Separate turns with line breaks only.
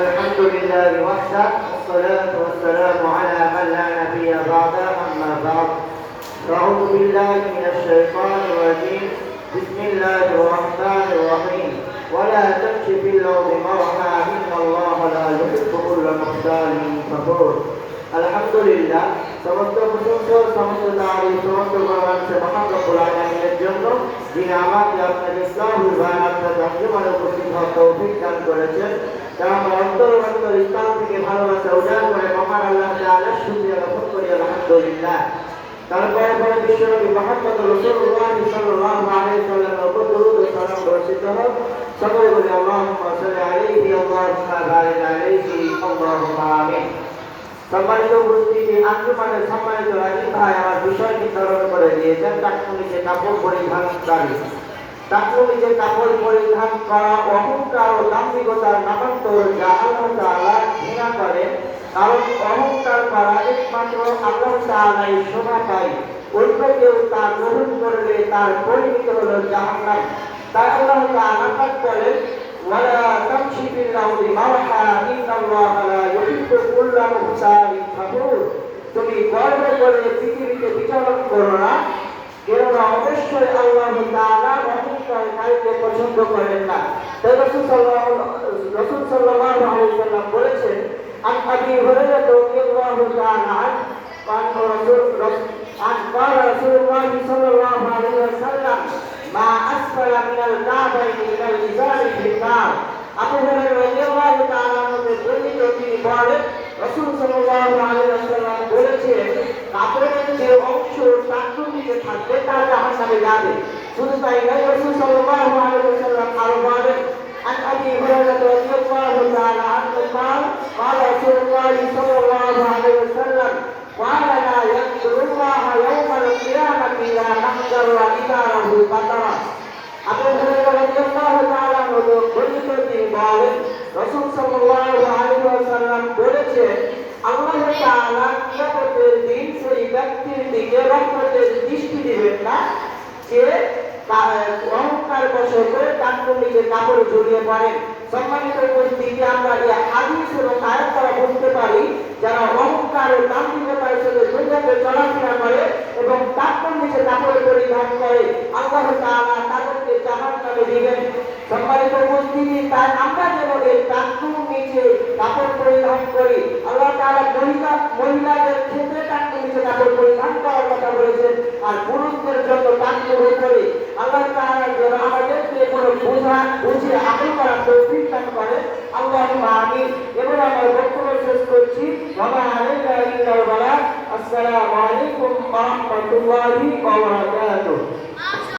الحمد لله وحده والصلاة والسلام على من لا نبي بعده أما بعد أعوذ بالله من الشيطان الرجيم بسم الله الرحمن الرحيم ولا تمش في الأرض مرحا إن الله لا يحب كل مختال فخور الحمد لله সমস্ত প্রশংসা সমস্ত তারিফ সমস্ত প্রশংসা মহান রব্বুল আলামিনের জন্য যিনি আমাকে আপনার ইসলাম আপনার তর্জমানে উপস্থিত হওয়ার তৌফিক দান করেছেন তা আমরা অন্তর অন্তর ইসলাম থেকে ভালোবাসা উজাড় করে মহান আল্লাহ তাআলা শুকরিয়া জ্ঞাপন করি আলহামদুলিল্লাহ তারপরে পরে বিশ্বনবী মোহাম্মদ রাসূলুল্লাহ সাল্লাল্লাহু আলাইহি ওয়াসাল্লামের উপর দরুদ সালাম বর্ষিত হোক সকলে বলি আল্লাহুম্মা সাল্লি আলাইহি আল্লাহুম্মা বারিক আলাইহি আল্লাহুম্মা আমিন সম্মানিত উপস্থিতি আঞ্জুমানের সম্মানিত রাজীব ভাই আমার বিষয়টি স্মরণ করে দিয়েছেন তাকে নিচে কাপড় পরিধানকারী তাকে নিচে কাপড় পরিধান করা অহংকার ও দাম্ভিকতার নামান্তর যা আল্লাহ তাআলা ঘৃণা করেন কারণ অহংকার করা একমাত্র আল্লাহ তাআলাই শোভা পায় অন্য কেউ তা গ্রহণ করলে তার পরিণতি হলো জাহান্নাম তাই আল্লাহ তাআলা পাক বলেন ولا تمشي في الأرض مرحا إن الله لا يحب كل مختال فخور তুমি গর্ব করে পৃথিবীতে বিচরণ করো না কেননা অবশ্যই আল্লাহ তাআলা অহংকারীকে পছন্দ করেন না তাই রাসূল সাল্লাল্লাহু রাসূল সাল্লাল্লাহু আলাইহি ওয়াসাল্লাম বলেছেন আন আবি হুরায়রা রাদিয়াল্লাহু তাআলা আন قال رسول عن قال رسول الله صلى الله عليه وسلم ما أسفل من الكعبين إلى الإزار في النار আবু হুরায়রা রাদিয়াল্লাহু তাআলা থেকে বর্ণিত তিনি বলেন রাসূল সাল্লাল্লাহু আলাইহি ওয়াসাল্লাম বলেছেন কাপড়ের যে অংশ টাকুর নিচে থাকবে তা জাহান্নামে যাবে শুধু তাই নয় রাসূল সাল্লাল্লাহু আলাইহি ওয়াসাল্লাম আরো বলেন عن ابي هريره رضي الله تعالى عنه قال قال رسول الله صلى الله عليه وسلم قال لا ينظر الله يوم القيامه الى نحجر اداره قطرا আবু হুরায়রা রাদিয়াল্লাহু তাআলা হলো বর্ণিত তিনি বলেন রাসূল সাল্লাল্লাহু আলাইহি ওয়াসাল্লাম বলেছেন আল্লাহ তাআলা কিয়ামতের দিন সেই ব্যক্তির দিকে রহমতের দৃষ্টি দিবেন না যে অহংকার বশত তার নিজে কাপড় জড়িয়ে পড়েন সম্মানিত উপস্থিতি, আমরা এই হাদিস এবং আয়াত দ্বারা বুঝতে পারি যারা অহংকার ও তান্ত্রিকতার সাথে দুর্গাকে চলাফেরা করে এবং তারপর নিচে কাপড় পরিধান করে, আল্লাহ তাআলা তাদেরকে জাহান নামে দিবেন। সম্মানিত উপস্থিতি, তাই আমরা যেন এই তাকুর নিচে কাপড় পরিধান করি। আল্লাহ তাআলা মহিলা মহিলাদের ক্ষেত্রে তাকুর নিচে কাপড় পরিধান করার কথা বলেছেন। আর বোঝা বুঝে আমল করার তৌফিক দান করে আল্লাহ আমিন এবার আমার বক্তব্য শেষ করছি বাবা আলাইকা ইল্লাল বালাগ আসসালামু আলাইকুম ওয়া রাহমাতুল্লাহি ওয়া বারাকাতুহু